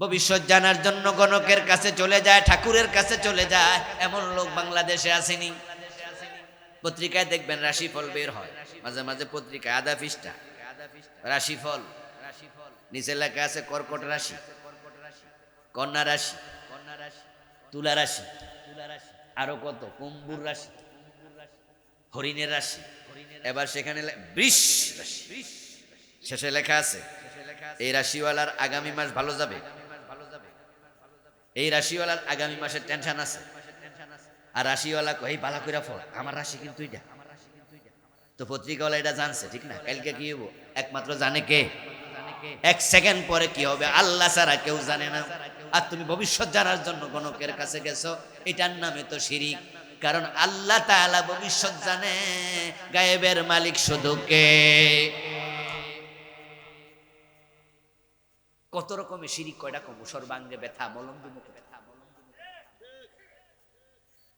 ভবিষ্যৎ জানার জন্য গণকের কাছে চলে যায়, ঠাকুরের কাছে চলে যায়, এমন লোক বাংলাদেশে আসেনি। পত্রিকায় দেখবেন রাশিফল বের হয়, মাঝে মাঝে পত্রিকায় আধা পৃষ্ঠা। রাশিফল, নিচে লেখা আছে কর্কট রাশি, কন্যা রাশি কন্যা রাশি তুলা রাশি তুলা রাশি আরও কত, কুম্ভুর রাশি, হরিণের রাশি, এবার সেখানে বৃষ রাশি। শেষে লেখা আছে, এই রাশিওয়ালার আগামী মাস ভালো যাবে। এই রাশিওয়ালার আগামী মাসের টেনশন আছে। আর রাশিওয়ালা কই, বালা কইরা ফল আমার রাশি কিন্তু এটা তো পত্রিকাওয়ালা এটা জানছে, ঠিক না? কালকে কি হব একমাত্র জানে কে? এক সেকেন্ড পরে কি হবে? আল্লাহ ছাড়া কেউ জানে না। আর তুমি ভবিষ্যৎ জানার জন্য গণকের কাছে গেছো। এটার নামে তো শিরিক। কারণ আল্লাহ তাআলা ভবিষ্যৎ জানে, গায়েবের মালিক শুধু কে? কত রকমের সিঁড়ি, কয়টা কম? সর্বাঙ্গে ব্যথা মলম মুখে ব্যথা।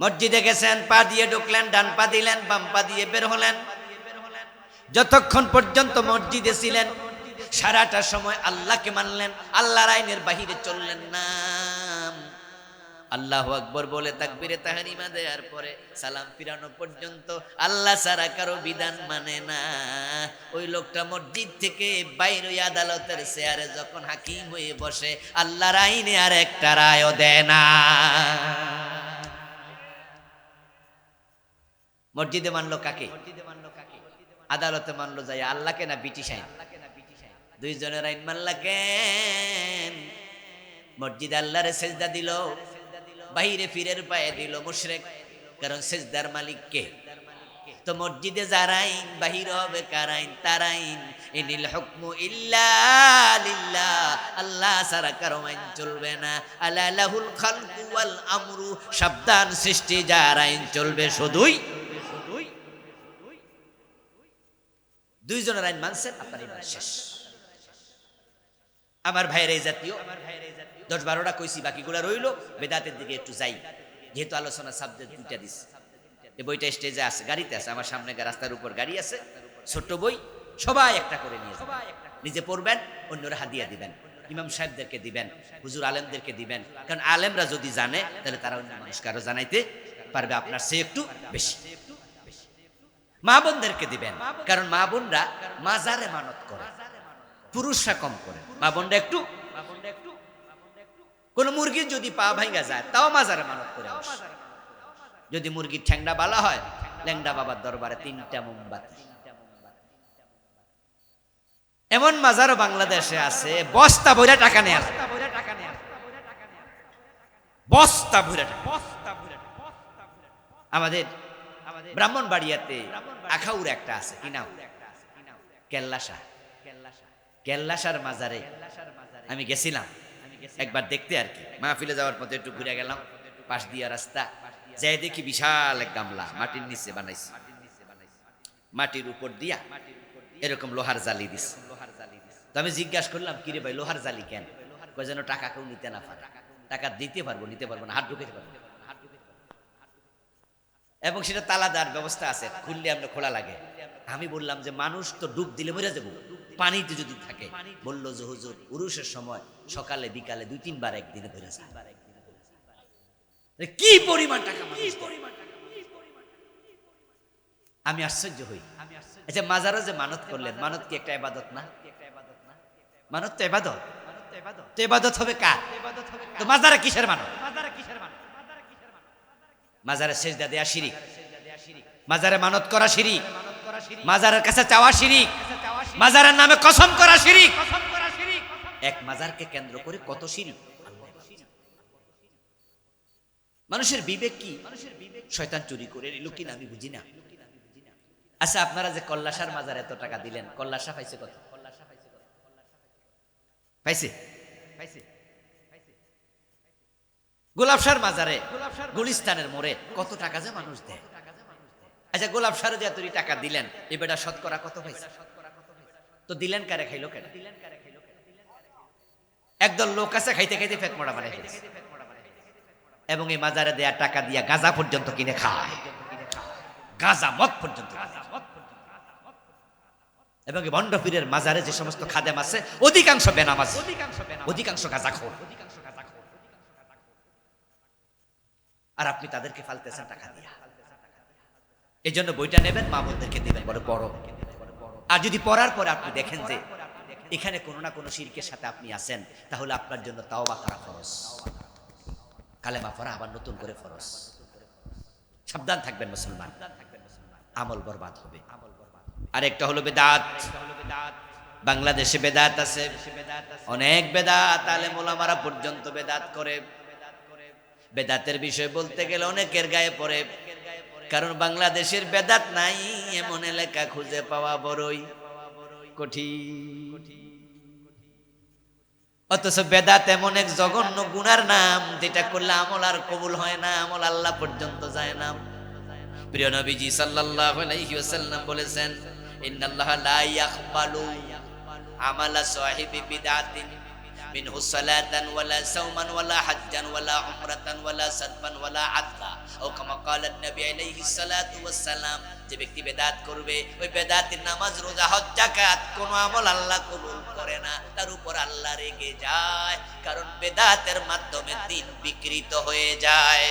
মসজিদে গেছেন, পা দিয়ে ঢুকলেন, ডান পা দিলেন, বাম পা দিয়ে বের হলেন। যতক্ষণ পর্যন্ত মসজিদে ছিলেন, সারাটা সময় আল্লাহকে মানলেন, আল্লাহর আইনের বাহিরে চললেন না। আল্লাহ আকবর বলে তাকবিরে তাহারিমা দেওয়ার পরে সালাম ফিরানো পর্যন্ত আল্লাহ সারা কারও বিধান মানে না। ওই লোকটা মসজিদ থেকে বাইরে ওই আদালতের চেয়ারে যখন হাকিম হয়ে বসে, আল্লাহর আইনে আর একটা রায়ও দেয় না। মসজিদে মানলো কাকে? আদালতে মানলো যাই আল্লাহকে না ব্রিটিশ আইন? দুইজনের আইন মানলা কেন? মসজিদ আল্লাহরে সেজদা দিল। বাহিরে ফিরের পায়ে দিল মুশরেক। কারণ সেজদার মালিক কে? তো মসজিদে যার আইন, বাহির হবে কার আইন? তার আইন। ইনিল হুকমু ইল্লা আল্লাহ সারা কারও আইন চলবে না। আলা লাহুল খালকু আমরু। সাবধান সৃষ্টি, যার আইন চলবে শুধুই। দুইজনের আইন মানছেন, আপনার শেষ। আমার ভাইয়ের এই জাতীয়। দশ বারোটা কইছি, বাকিগুলা রইল, বেদাতের দিকে একটু যাই। যেহেতু আলোচনা সাবজেক্ট দুইটা দিস বইটা স্টেজে আছে, গাড়িতে আছে, আমার সামনে রাস্তার উপর গাড়ি আছে, ছোট্ট বই, সবাই একটা করে নিয়ে। নিজে পড়বেন, অন্যরা হাদিয়া দিবেন। ইমাম সাহেবদেরকে দিবেন, হুজুর আলেমদেরকে দিবেন। কারণ আলেমরা যদি জানে, তাহলে তারা অন্য মানুষকে জানাইতে পারবে, আপনার সে একটু বেশি। মা বোনদেরকে দিবেন, কারণ মা বোনরা মাজারে মানত করে। পুরুষরা কম করে। মা বোনরা একটু কোন মুরগির যদি পা ভাঙ্গা যায়, তাও মাজারে মানত করে। যদি মুরগির ঠ্যাংটা বালা হয়, ল্যাংডা বাবার দরবারে তিনটা মোমবাতি। এমন মাজারও বাংলাদেশে আছে, বস্তা ভরে টাকা নেয় বস্তা ভরে আমাদের ব্রাহ্মণ বাড়িয়াতে আখাউর একটা আছে, কি নাম? কেল্লাসার মাজারে আমি গেছিলাম। একবার দেখতে আর কি। মাহফিলে যাওয়ার পথে একটু ঘুরে গেলাম। পাশ দিয়া রাস্তা। যাই দেখি বিশাল এক গামলা মাটির নিচে বানাইছে। মাটির উপর দিয়া এরকম লোহার জালি দিস তো আমি জিজ্ঞাসা করলাম, কিরে ভাই, লোহার জালি কেন? যেন টাকা কেউ নিতে না পারে। টাকা দিতে পারব, নিতে পারব না, হাত ঢুকাতে পারব এবং সেটা তালা দেওয়ার ব্যবস্থা আছে, খুললে আমরা খোলা লাগে। আমি বললাম যে, মানুষ তো ডুব দিলে মরে যাব। পানিতে যদি থাকে। বলল যে হুজুর উরুষের সময় সকালে বিকালে দুই তিনবার একদিনে ধরে যায়। কি পরিমাণ টাকা আমি আশ্চর্য হই। আচ্ছা মাজারও যে মানত করলেন মানত কি একটা এবাদত না? মানত তো এবাদত তো এবাদত হবে কার? তো মাজারে কিসের মানত? মাজারে সেজদা দেয়া শিরিক। মাজারে মানত করা শিরিক। মাজারের কাছে চাওয়া শিরিক। মাজারের নামে কসম করা শিরিক। এক মাজারকে কেন্দ্র করে কত শিরিক? মানুষের বিবেক কি? শয়তান চুরি করে নিল কিনা আমি বুঝি না। আচ্ছা আপনারা যে কল্লাসার মাজার এত টাকা দিলেন কল্লাসা পাইছে কত? পাইছে? গোলাপসার মাজারে, গুলিস্তানের মোড়ে কত টাকা যে মানুষ দেয়। আচ্ছা গোলাপসারে যে এতই টাকা দিলেন, এ বেটা শতকরা কত পাইছে? তো দিলেন কারে খাইলো কেন? একদল লোক আছে, খাইতে খাইতে ফেক মোড়া বানাই এবং এই মাজারে দেয়া টাকা দিয়া গাঁজা পর্যন্ত কিনে খায়। গাঁজা মদ পর্যন্ত এবং এই ভণ্ডপীরের মাজারে যে সমস্ত খাদেম আছে, অধিকাংশ বেনামাজ অধিকাংশ গাঁজাখোর আর আপনি তাদেরকে ফালতেছেন টাকা দিয়া। এই জন্য বইটা নেবেন, মা বোনদেরকে দিবেন। বড় বড়। আর যদি পড়ার পরে আপনি দেখেন যে এখানে কোনো না কোনো শিরকের সাথে আপনি আছেন, তাহলে আপনার জন্য তাওবা করা ফরজ। কালেমা পড়া আবার নতুন করে ফরজ। সাবধান থাকবেন মুসলমান। আমল বরবাদ হবে। আরেকটা হলো বেদাত। বাংলাদেশে বেদাত আছে। অনেক বেদাত আলে মোলামারা পর্যন্ত বেদাত করে। বেদাতের বিষয় বলতে গেলে অনেকের গায়ে পড়ে। কারণ বাংলাদেশের বেদাত নাই, এমন এলাকা খুঁজে পাওয়া বড়ই কঠিন। অথচ বেদাত এমন এক জঘন্য গুনার নাম, যেটা করলে আমল আর কবুল হয় না, আমল আল্লাহ পর্যন্ত যায় না। প্রিয় নবীজি সাল্লাল্লাহু আলাইহি ওয়াসাল্লাম বলেছেন, ইন্নাল্লাহ লা ইয়াকবালু আমালা সাহিবি বিদআতিন মিনহু সালাতান ওয়ালা সাওমান ওয়ালা হাজ্জান ওয়ালা উমরাতান ওয়ালা সাদফান ওয়ালা আদলা ও কামা ক্বালা নবী আলাইহি সালাতু ওয়াসসালাম, যে ব্যক্তি বেদাত করবে, ওই বেদাতের নামাজ, রোজা, হজ কোন আমল আল্লাহ কবুল করে না। তার উপর আল্লাহ রেগে যায়, কারণ বেদাতের মাধ্যমে দিন বিকৃত হয়ে যায়।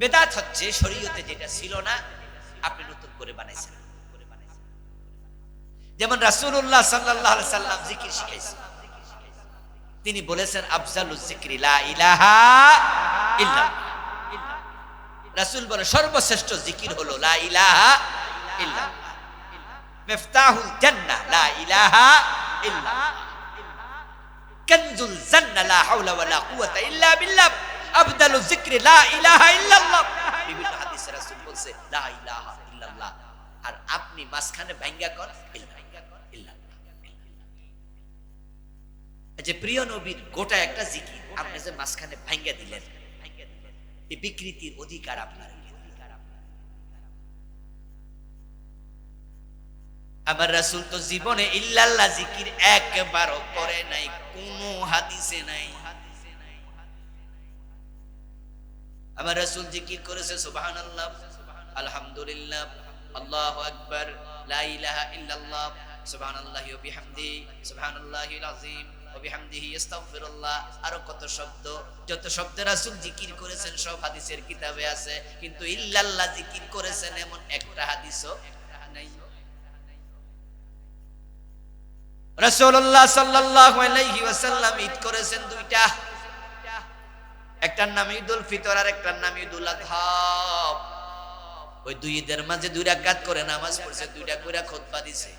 বেদাত হচ্ছে শরীয়তে যেটা ছিল না, আপনি নতুন করে বানাইছেন। যেমন রাসূলুল্লাহ সাল্লাল্লাহু আলাইহি সাল্লাম জিকির শিখাইছেন। তিনি বলেছেন আফজালুজ জিকরি ইলাহা ইল্লাল্লাহ। রাসূল বলে, সর্বশ্রেষ্ঠ জিকির হলো লা ইলাহা ইল্লাল্লাহ। মিফতাহুল জান্নাহ লা ইলাহা ইল্লাল্লাহ। কানজুল জান্নাহ লা হাওলা ওয়ালা কুওয়াতা ইল্লা বিল্লাহ। আফদালু যিকরি লা ইলাহা ইল্লাল্লাহ। বিভিন্ন হাদিসে রাসূল বলছে, লা ইলাহা ইল্লাল্লাহ। আর আপনি মাঝখানে ভাঙ্গা কর যে প্রিয় নবীর গোটা একটা জিকির, আপনি যে মাঝখানে ভাঙ্গা দিলেন এই বিকৃতির অধিকার আপনার আমার রাসূল তো জীবনে ইল্লাল্লাহ জিকির একবারও করে নাই, কোনো হাদিসে নাই। আমার রাসূল জিকির করেছে, সুবহানাল্লাহ, আলহামদুলিল্লাহ, আল্লাহু আকবার, লা ইলাহা ইল্লাল্লাহ, সুবহানাল্লাহি ওয়া বিহামদিহি সুবহানাল্লাহিল আযীম। আরও কত শব্দ। যত শব্দ জিকির করেছেন, সব হাদিসের কিতাবে আছে। কিন্তু ইল্লাল্লাহ জিকির করেছেন এমন একটা হাদিসও একটার নাম ঈদুল ফিতর, আর একটার নাম ঈদুল ওই দুই মাঝে দুই করে নামাজ পড়ছে, দুইটা কইরা খুতবা দিছে।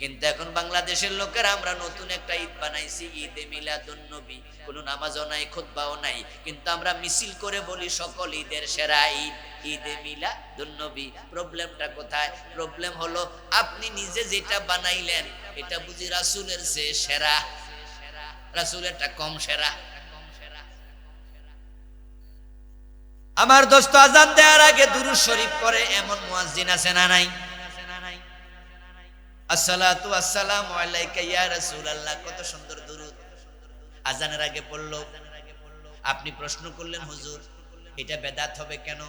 কিন্তু এখন বাংলাদেশের লোকেরা, আমরা নতুন একটা ঈদ বানাইছি, ঈদে মিলাদুন নবী। কোনো নামাজও নাই, খুতবাও নাই। কিন্তু আমরা মিছিল করে বলি, সকল ঈদের সেরা ঈদ, ঈদে মিলাদুন নবী। প্রবলেমটা কোথায়? প্রবলেম হলো, আপনি নিজে যেটা বানাইলেন, এটা বুঝি রাসূলের চেয়ে সেরা। রাসূলেরটা কম সেরা। আমার দোস্ত আজান দেওয়ার আগে দুরুদ শরীফ পড়ে, এমন মুয়াজ্জিন আছে না নাই? আসসালাতু আসসালামু আলাইকা ইয়া রাসূলুল্লাহ, কত সুন্দর দুরুদ। আজানের আগে পড়ল। আপনি প্রশ্ন করলেন, হুজুর, এটা বেদাত হবে কেন?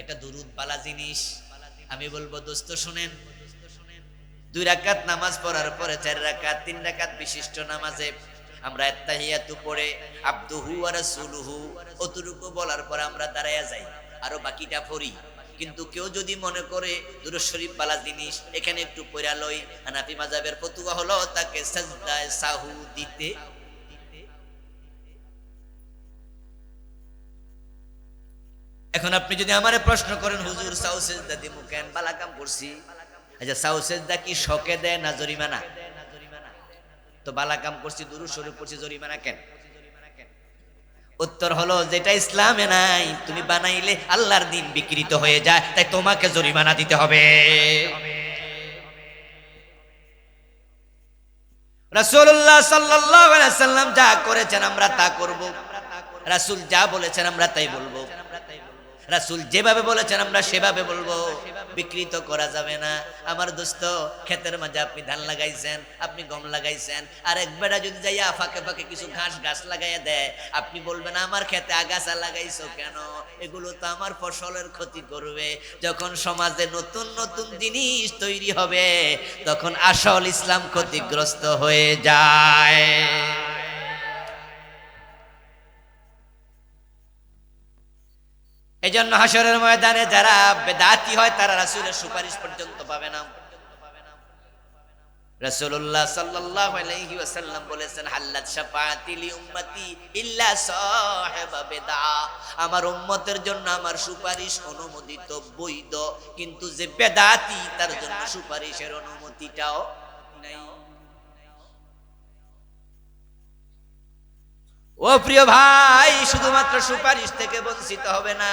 এটা দুরুদ বালা জিনিস। আমি বলব, দোস্ত, শুনেন। দুই রাকাত নামাজ পড়ার পরে চার রাকাত, তিন রাকাত বিশিষ্ট নামাজে আমরা এত্তাহিয়াতু পড়ে, আব্দুহু অতটুকু বলার পর আমরা দাঁড়ায়া যাই, আরও বাকিটা পড়ি। কিন্তু কেউ যদি মনে করে দুরূদ শরীফ বালা জিনিস এখানে একটু পড়া লই, হানাফি মাযহাবের ফতোয়া হলো তাকে সাজদায় সাহু দিতে। এখন আপনি যদি আমারে প্রশ্ন করেন, হুজুর সাউ সেজদা দিমু কেন? বালা কাম করছি। আচ্ছা সাউ সেজদা কি শকে দেয় না জরিমানা? তো বালা কাম করছি দুরু শরীফ করছি জরিমানা কেন? উত্তর হলো, যেটা ইসলামে নাই, তুমি বানাইলে আল্লাহর দিন বিকৃত হয়ে যায়, তাই তোমাকে জরিমানা দিতে হবে। রাসূলুল্লাহ সাল্লাল্লাহু আলাইহি সাল্লাম যা করেছেন আমরা তা করব। রাসূল যা বলেছেন আমরা তাই বলব। রাসূল যেভাবে বলেছেন, আমরা সেভাবে বলব। বিকৃত করা যাবে না। আমার দোস্ত, ক্ষেতের মাঝে আপনি ধান লাগাইছেন, আপনি গম লাগাইছেন, আর এক বেড়া যদি যাইয়া ফাঁকে ফাঁকে কিছু ঘাস গাছ লাগাইয়া দেয়, আপনি বলবেন, আমার ক্ষেতে আগাছা লাগাইছো কেন? এগুলো তো আমার ফসলের ক্ষতি করবে। যখন সমাজে নতুন নতুন জিনিস তৈরি হবে, তখন আসল ইসলাম ক্ষতিগ্রস্ত হয়ে যায়। এই জন্য হাসরের ময়দানে যারা বেদাতি হয়, তারা রাসূলের সুপারিশ পর্যন্ত পাবে না। বলেছেন আমার উম্মতের জন্য আমার সুপারিশ অনুমোদিত বৈধ, কিন্তু যে বেদাতি, তার জন্য সুপারিশের অনুমতিটাও নাই। ও প্রিয় ভাই, শুধুমাত্র সুপারিশ থেকে বঞ্চিত হবে না।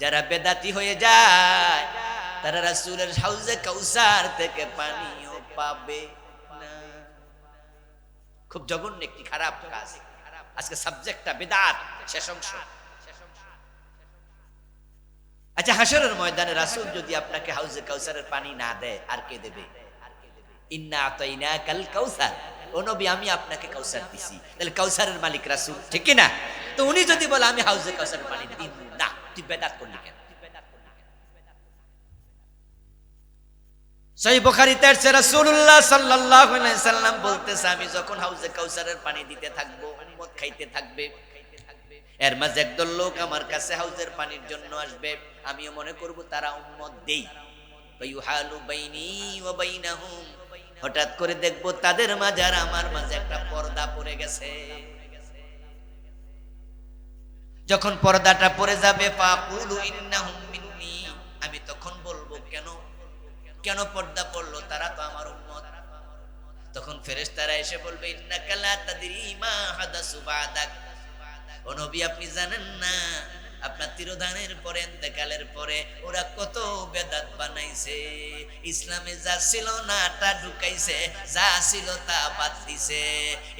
যারা বেদাতি হয়ে যায়, তারা রাসূলের হাউজে কাউসার থেকে পানিও পাবে না। খুব জঘন্য একটি খারাপ কাজ। আজকে সাবজেক্টটা বেদাত, শেষ অংশ। আচ্ছা হাসরের ময়দানে রাসূল যদি আপনাকে হাউজে কাউসারের পানি না দেয়, আর কে দেবে? ইন্না আতাইনা কাল কাউসার। ও নবী, আমি আপনাকে কাউসার দিছি। তাহলে কাউসারের মালিক রাসূল, ঠিক না তো উনি যদি বলে, আমি হাউজে কাউসারের পানি দিব না। তুই বেদাত করলি কেন? সহি বুখারীতে আছে রাসূলুল্লাহ সাল্লাল্লাহু আলাইহি সাল্লাম বলতেছে, আমি যখন হাউজে কাউসারের পানি দিতে থাকব, উম্মত খাইতে থাকবে। এর মাঝে একদল লোক আমার কাছে হাউজের পানির জন্য আসবে। আমিও মনে করব, তারা উম্মত দেই। ফায়ুহালু বাইনি ওয়া বাইনাহুম। হঠাৎ করে দেখব তাদের মাঝে আর আমার মাঝে একটা পর্দা পড়ে গেছে। যখন পর্দাটা পড়ে যাবে আমি তখন বলব, কেন? কেন পর্দা পড়ল? তারা তো আমার উম্মত। তখন ফেরেশতারা এসে বলবে, ইন্নাকা লা তাদরি মা হাদাসু বাদাক। ও নবী, আপনি জানেন না আপনার তিরোধানের পরে এতেকালের পরে ওরা কত বেদাত বানাইছে। ইসলামে যা ছিল না তা ঢুকাইছে, যা ছিল তা বাদ দিছে।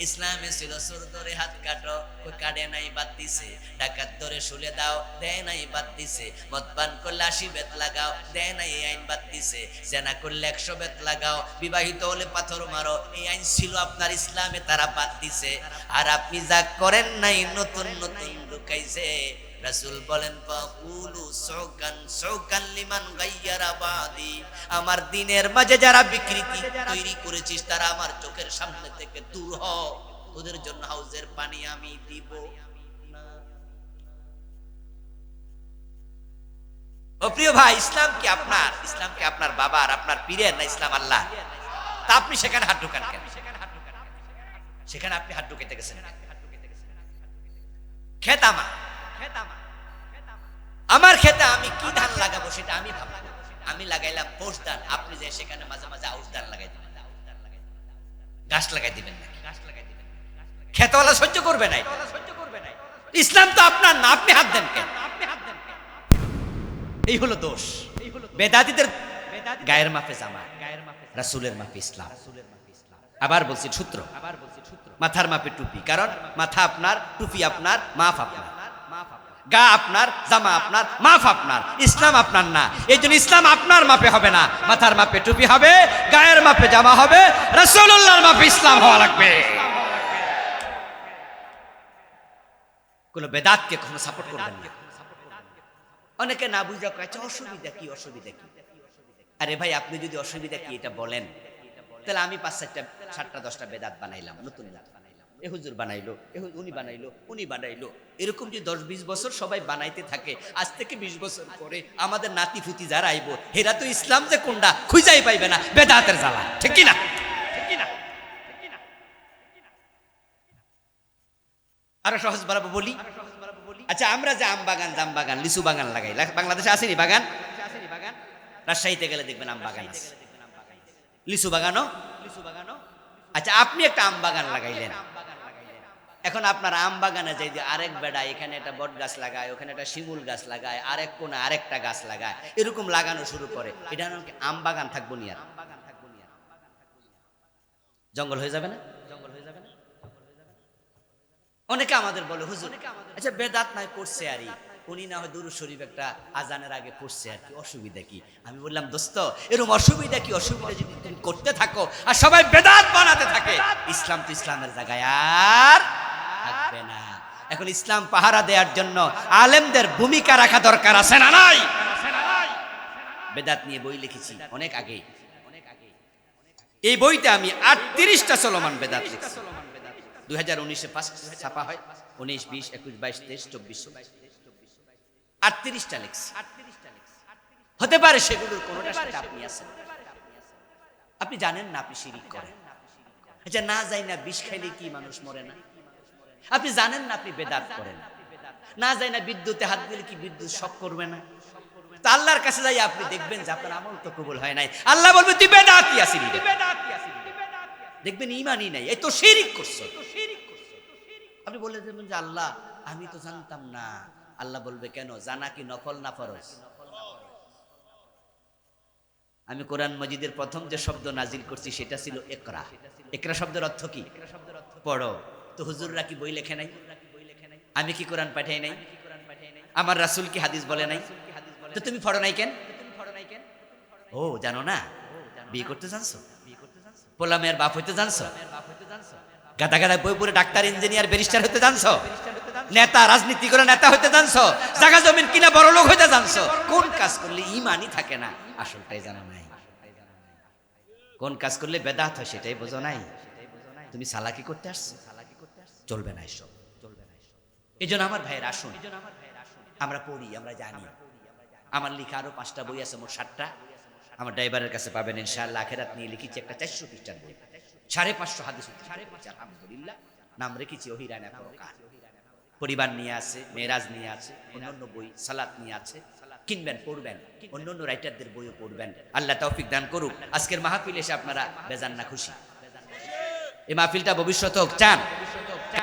ইসলামে ছিল সুর ধরে হাত কাটো ওই কাটে নাই বাদ দিছে। ডাকাত ধরে শুলে দাও, দেয় নাই বাদ দিছে। মদ পান করলে আশি বেত লাগাও, দেয় নাই এই আইন বাদ দিছে। জেনা করলে একশো বেত লাগাও, বিবাহিত হলে পাথর মারো, এই আইন ছিল আপনার ইসলামে, তারা বাদ দিছে। আর আপনি যা করেন নাই, নতুন নতুন ঢুকাইছে। রাসূল বলেন, ফাকুলু সৌকান সৌকান লিমান গাইয়ারা বাদি। আমার দিনের মাঝে যারা বিকৃতি তৈরি করেছিস, তারা আমার চোখের সামনে থেকে দূর হ। ওদের জন্য হাউজের পানি আমি দিব ও প্রিয় ভাই, ইসলাম কি আপনার? ইসলাম কি আপনার বাবার, আপনার পীরের না ইসলাম আল্লাহ তা আপনি সেখানে হাত ঢুকান কেন? সেখানে আপনি হাত ঢুকাইতে গেছেন? খেত আমার। আমার খেতে আমি কি ধান লাগাবো সেটা আমি ভাববো। আমি লাগাইলাম পোষ ধান। আপনি যে সেখানে মাঝে মাঝে আউশ ধান লাগাই দিবেন। গাছ লাগাই দিবেন না খেতওয়ালা সহ্য করবে নাই। ইসলাম তো আপনার না, আপনি হাত দেন কেন? এই হলো দোষ। বেদাতিদের গায়ের মাপে জামা। রাসূলের মাপে ইসলাম। আবার বলছি সূত্র। মাথার মাপে টুপি। কারণ মাথা আপনার, টুপি আপনার মাফ আপনার। গা আপনার, জামা আপনার মাফ আপনার, ইসলাম আপনার না। এই জন্য ইসলাম আপনার মাপে হবে না। মাথার মাপে টুপি হবে, গায়ের মাপে জামা হবে রসুল্লাহর মাপে ইসলাম হওয়া লাগবে। কোন বেদাতকে কখনো সাপোর্ট করবেন না। অনেকে না বুঝা কাছে অসুবিধা কি অসুবিধা কি? আরে ভাই, আপনি যদি অসুবিধা কি, এটা বলেন। তাহলে আমি পাঁচ চারটা সাতটা, দশটা বেদাত বানাইলাম, নতুন এ হুজুর বানাইলো, এ উনি বানাইলো উনি বানাইলো। এরকম যে দশ বিশ বছর সবাই বানাইতে থাকে, আজ থেকে বিশ বছর পরে আমাদের নাতি ফুতি যারা আইব হেরা তো ইসলাম যে কোনটা খুঁজাই পাইবে না, বেদাতের জ্বালা, ঠিক কি না ঠিক কি না আরও সহজ বাড়াবো বলি? আচ্ছা আমরা যে আম বাগান, জাম বাগান, লিচু বাগান লাগাই বাংলাদেশে আসেনি বাগান? রাজশাহীতে গেলে দেখবেন আম বাগান লিচু বাগানও লিচু বাগানও? আচ্ছা আপনি একটা আম বাগান লাগাইলেন। এখন আপনার আম বাগানে যাই আরেক বেড়া, এখানে একটা বট গাছ লাগায়, ওখানে একটা শিমুল গাছ লাগায়, আরেক কোণে আরেকটা গাছ লাগায়, এরকম লাগানো শুরু করে। এটা নাকি আম বাগান থাকব নি আর জঙ্গল হয়ে যাবে না? জঙ্গল হয়ে যাবে না অনেকে আমাদের বলে, হুজুর আচ্ছা বেদাত নাই করছে আরই। উনি না হয় দুরু শরীফ একটা আজানের আগে পড়ছে আর কি, অসুবিধা কি? আমি বললাম, দোস্ত, এরকম অসুবিধা কি? অসুবিধা যদি তুমি করতে থাকো, আর সবাই বেদাত বানাতে থাকে। ইসলাম তো ইসলামের জায়গায়, আর থাকবে না। এখন ইসলাম পাহারা দেওয়ার জন্য আলেমদের ভূমিকা রাখা দরকার আছে না নাই? বেদাত নিয়ে বই লিখেছি অনেক আগে। এই বইতে আমি আটত্রিশটা চলমান বেদাত লিখছি। দুই হাজার উনিশে ফার্স্ট ছাপা হয়, উনিশ, বিশ, একুশ, বাইশ, তেইশ, চব্বিশ আটত্রিশটা লিখছি। হতে পারে সেগুলোর কোনোটা আপনি আছেন। আপনি জানেন না আপনি শিরিক করেন। আচ্ছা না যাই না, বিষ খাইলে কি মানুষ মরে না? আপনি জানেন না আপনি বেদাত করেন। না যাই না বিদ্যুতে হাত দিলে কি বিদ্যুৎ শক করবে না। তা আল্লাহর কাছে যাই আপনি দেখবেন যে আপনার আমল তো কবুল হয় নাই। আল্লাহ বলবে তুই বেদাতি আসিলি রে। দেখবেন ইমানই নাই। এই তো শিরিক করছ। আপনি বলে দেবেন যে আল্লাহ আমি তো জানতাম না। আল্লাহ বলবে কেন? জানা কি নফল না ফরজ? আমি কোরআন মজিদের প্রথম যে শব্দ নাজিল করছি সেটা ছিল একরা একরা শব্দের অর্থ কি? পড়ো। তো হুজুররা কি বই লেখে নাই? আমি কি কোরআন পাঠাই নাই? আমার রাসূল কি হাদিস বলে নাই? তো তুমি পড়ো নাই কেন? ও, জানো না? বিয়ে করতে জানছো? পোলা মেয়ের বাপ হইতে জানছো? গাদা গাদা বই পড়ে ডাক্তার, ইঞ্জিনিয়ার, ব্যারিস্টার হতে জানছো? নেতা, রাজনীতি করে নেতা হতে জানছো? জায়গা জমিন কিনা বড় লোক হইতে জানছো? কোন কাজ করলে ইমানই থাকে না? আসলটাই জানা নাই। কোন কাজ করলে বেদাত হয় সেটাই বোঝো নাই। তুমি সালাকি করতে আসছো? চলবে না এসব। এই জন্য আমার ভাইয়ের আসুন। আমরা পড়ি, আমরা জানি। আমার লেখা আরও পাঁচটা বই আছে, মোট ষাটটা আমার ড্রাইভারের কাছে পাবেন ইনশাআল্লাহ। আখেরাত নিয়ে লিখেছি একটা চারশো খ্রিস্টান বই। সাড়ে পাঁচশো হাদিস সাড়ে পাঁচ আলহামদুলিল্লাহ। নাম রেখেছি প্রকার। পরিবার নিয়ে আছে, মেয়েরাজ নিয়ে আছে, অন্যান্য বই, সালাত নিয়ে আছে। কিনবেন, পড়বেন, অন্যান্য রাইটারদের বইও পড়বেন। আল্লাহ তৌফিক দান করুক। আজকের মাহফিল এসে আপনারা বেজান না খুশি। এই মাহফিলটা ভবিষ্যতে হোক, চান।